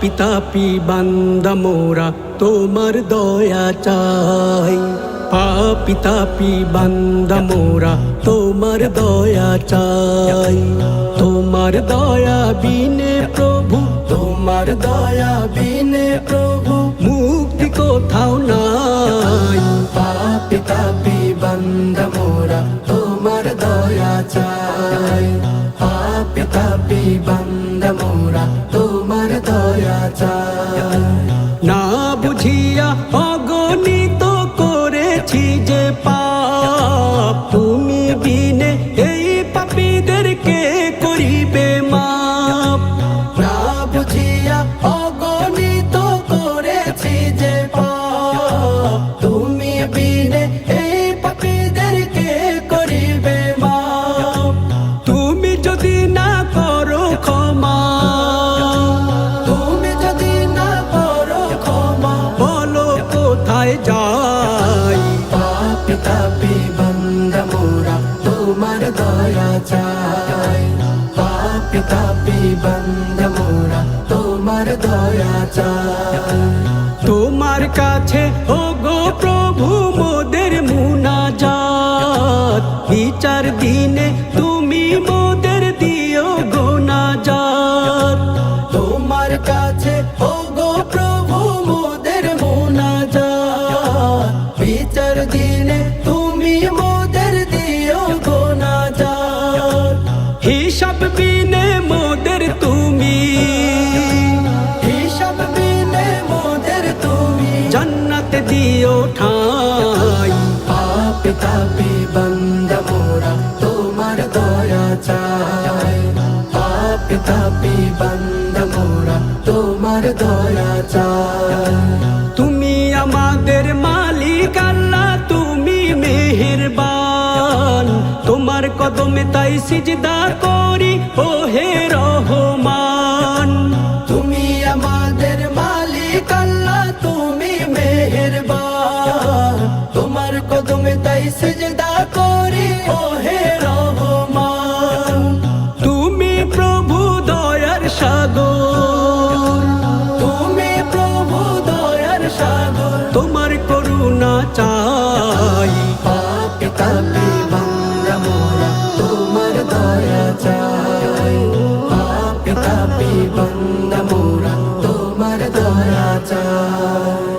পিতাপি বান্দা মোরা তোমার দয়া চাই। পাপি তাপি বান্দা মোরা, তোমার দয়া চাই। তোমার দয়া বিনে প্রভু, তোমার দয়া বিনে প্রভু, মুক্তি কোথাও নাই। পাপি তাপি বান্দা মোরা, তোমার দয়া চাই। পাপি তাপি বান্দা মোরা, তোমার দয়া চাই। না বুঝিয়া অগণিত যে পাপ তুমি তোমার দয়া চাই। পাপি তাপি বন্দা মোরা তোমার দয়া চাই। তোমার কাছে ও গো প্রভু মোদের মুনাজাত। বিচার দিনে তুমি মোদের দিও গুনাজাত। তোমার কাছে ও গো প্রভু মোদের মুনাজাত। বিচার দিনে বিনে মোদের তুমি। হিসাব বিনে মোদের তুমি। জান্নাত দিও ঠাই। পাপি তাপি বান্দা মোরা তোমার দয়া চাই। পাপি তাপি বান্দা মোরা তোমার দয়া চাই। তোমার কদমে তাই সিজদা করি ও হে রহমান। তুমি আমাদের মালিক আল্লাহ তুমি মেহেরবান। তোমার কদমে তাই সিজদা করি ও হে রহমান। তুমি প্রভু দয়ার সাগর। তুমি প্রভু দয়ার সাগর। তোমার করুণা চাই। পাপি চাই পাপি তাপি বান্দা মোরা তোমার দয়া চাই